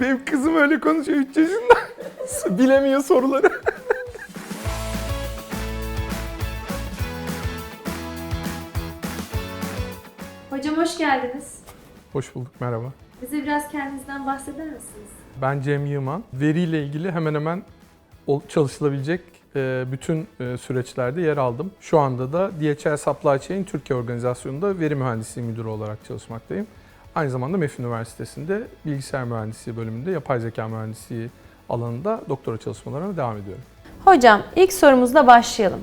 Benim kızım öyle konuşuyor 3 yaşında. Bilemiyor soruları. Hocam hoş geldiniz. Hoş bulduk, merhaba. Bize biraz kendinizden bahseder misiniz? Ben Cem Yığman. Veriyle ilgili hemen hemen çalışılabilecek e, bütün e, süreçlerde yer aldım. Şu anda da DHL Supply Chain Türkiye Organizasyonu'nda veri mühendisliği müdürü olarak çalışmaktayım. Aynı zamanda MEF Üniversitesi'nde bilgisayar mühendisliği bölümünde yapay zeka mühendisliği alanında doktora çalışmalarına devam ediyorum. Hocam ilk sorumuzla başlayalım.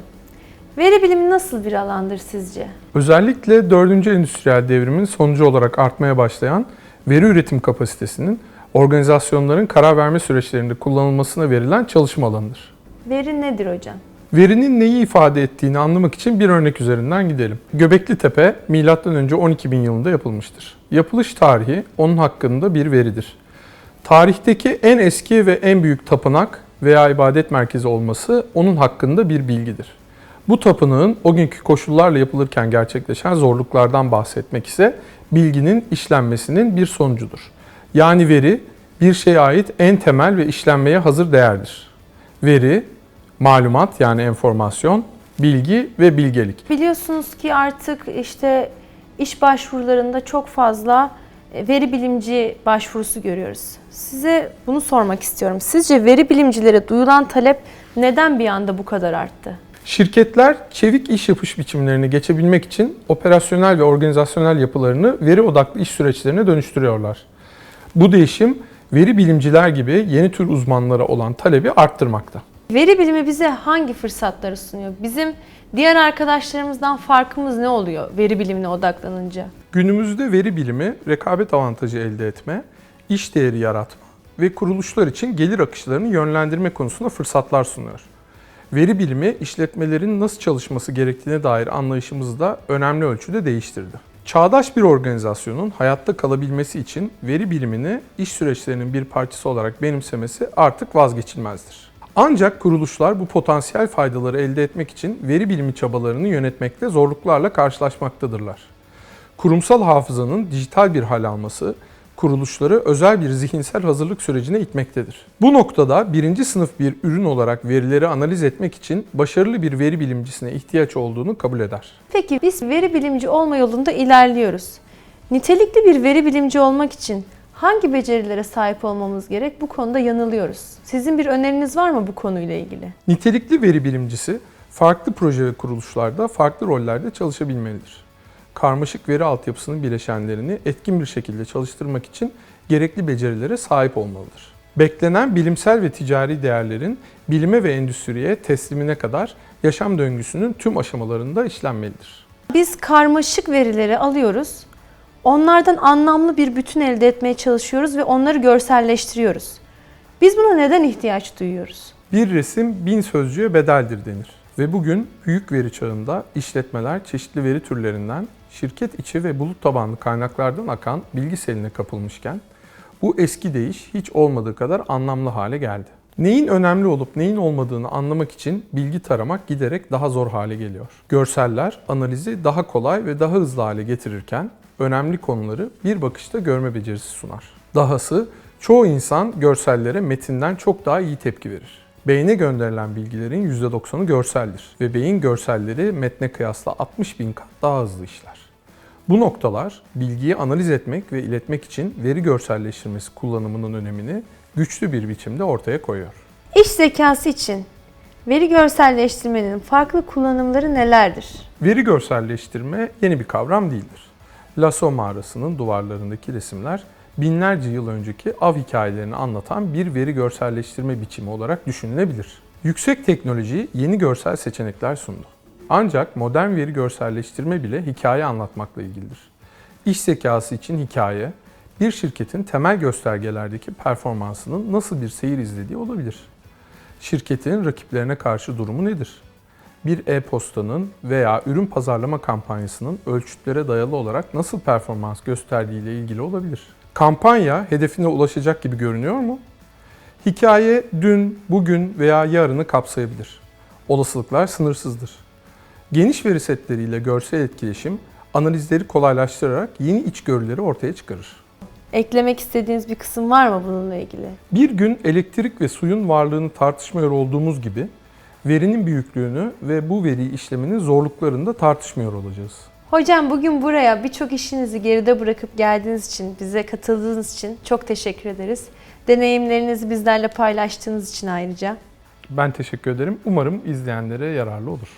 Veri bilimi nasıl bir alandır sizce? Özellikle 4. Endüstriyel Devrim'in sonucu olarak artmaya başlayan veri üretim kapasitesinin organizasyonların karar verme süreçlerinde kullanılmasına verilen çalışma alanıdır. Veri nedir hocam? Verinin neyi ifade ettiğini anlamak için bir örnek üzerinden gidelim. Göbekli Tepe M.Ö. 12 bin yılında yapılmıştır. Yapılış tarihi onun hakkında bir veridir. Tarihteki en eski ve en büyük tapınak veya ibadet merkezi olması onun hakkında bir bilgidir. Bu tapınağın o günkü koşullarla yapılırken gerçekleşen zorluklardan bahsetmek ise bilginin işlenmesinin bir sonucudur. Yani veri bir şeye ait en temel ve işlenmeye hazır değerdir. Veri, malumat yani enformasyon, bilgi ve bilgelik. Biliyorsunuz ki artık işte iş başvurularında çok fazla e, veri bilimci başvurusu görüyoruz. Size bunu sormak istiyorum. Sizce veri bilimcilere duyulan talep neden bir anda bu kadar arttı? Şirketler çevik iş yapış biçimlerini geçebilmek için operasyonel ve organizasyonel yapılarını veri odaklı iş süreçlerine dönüştürüyorlar. Bu değişim veri bilimciler gibi yeni tür uzmanlara olan talebi arttırmakta. Veri bilimi bize hangi fırsatları sunuyor? Bizim diğer arkadaşlarımızdan farkımız ne oluyor veri bilimine odaklanınca? Günümüzde veri bilimi rekabet avantajı elde etme, iş değeri yaratma ve kuruluşlar için gelir akışlarını yönlendirme konusunda fırsatlar sunuyor. Veri bilimi işletmelerin nasıl çalışması gerektiğine dair anlayışımızı da önemli ölçüde değiştirdi. Çağdaş bir organizasyonun hayatta kalabilmesi için veri bilimini iş süreçlerinin bir parçası olarak benimsemesi artık vazgeçilmezdir. Ancak kuruluşlar bu potansiyel faydaları elde etmek için veri bilimi çabalarını yönetmekte zorluklarla karşılaşmaktadırlar. Kurumsal hafızanın dijital bir hal alması kuruluşları özel bir zihinsel hazırlık sürecine itmektedir. Bu noktada birinci sınıf bir ürün olarak verileri analiz etmek için başarılı bir veri bilimcisine ihtiyaç olduğunu kabul eder. Peki biz veri bilimci olma yolunda ilerliyoruz. Nitelikli bir veri bilimci olmak için hangi becerilere sahip olmamız gerek? Bu konuda yanılıyoruz. Sizin bir öneriniz var mı bu konuyla ilgili? Nitelikli veri bilimcisi farklı proje ve kuruluşlarda farklı rollerde çalışabilmelidir. Karmaşık veri altyapısının bileşenlerini etkin bir şekilde çalıştırmak için gerekli becerilere sahip olmalıdır. Beklenen bilimsel ve ticari değerlerin bilime ve endüstriye teslimine kadar yaşam döngüsünün tüm aşamalarında işlenmelidir. Biz karmaşık verileri alıyoruz. Onlardan anlamlı bir bütün elde etmeye çalışıyoruz ve onları görselleştiriyoruz. Biz buna neden ihtiyaç duyuyoruz? Bir resim bin sözcüğe bedeldir denir. Ve bugün büyük veri çağında işletmeler çeşitli veri türlerinden, şirket içi ve bulut tabanlı kaynaklardan akan bilgi seline kapılmışken bu eski deyiş hiç olmadığı kadar anlamlı hale geldi. Neyin önemli olup neyin olmadığını anlamak için bilgi taramak giderek daha zor hale geliyor. Görseller analizi daha kolay ve daha hızlı hale getirirken önemli konuları bir bakışta görme becerisi sunar. Dahası çoğu insan görsellere metinden çok daha iyi tepki verir. Beyne gönderilen bilgilerin %90'ı görseldir ve beyin görselleri metne kıyasla 60 bin kat daha hızlı işler. Bu noktalar bilgiyi analiz etmek ve iletmek için veri görselleştirmesi kullanımının önemini güçlü bir biçimde ortaya koyuyor. İş zekası için veri görselleştirmenin farklı kullanımları nelerdir? Veri görselleştirme yeni bir kavram değildir. Lasso mağarasının duvarlarındaki resimler binlerce yıl önceki av hikayelerini anlatan bir veri görselleştirme biçimi olarak düşünülebilir. Yüksek teknoloji yeni görsel seçenekler sundu. Ancak modern veri görselleştirme bile hikaye anlatmakla ilgilidir. İş zekası için hikaye, bir şirketin temel göstergelerdeki performansının nasıl bir seyir izlediği olabilir. Şirketin rakiplerine karşı durumu nedir? bir e-postanın veya ürün pazarlama kampanyasının ölçütlere dayalı olarak nasıl performans gösterdiği ile ilgili olabilir. Kampanya hedefine ulaşacak gibi görünüyor mu? Hikaye dün, bugün veya yarını kapsayabilir. Olasılıklar sınırsızdır. Geniş veri setleriyle görsel etkileşim analizleri kolaylaştırarak yeni içgörüleri ortaya çıkarır. Eklemek istediğiniz bir kısım var mı bununla ilgili? Bir gün elektrik ve suyun varlığını tartışmıyor olduğumuz gibi verinin büyüklüğünü ve bu veriyi işlemenin zorluklarını da tartışmıyor olacağız. Hocam bugün buraya birçok işinizi geride bırakıp geldiğiniz için, bize katıldığınız için çok teşekkür ederiz. Deneyimlerinizi bizlerle paylaştığınız için ayrıca. Ben teşekkür ederim. Umarım izleyenlere yararlı olur.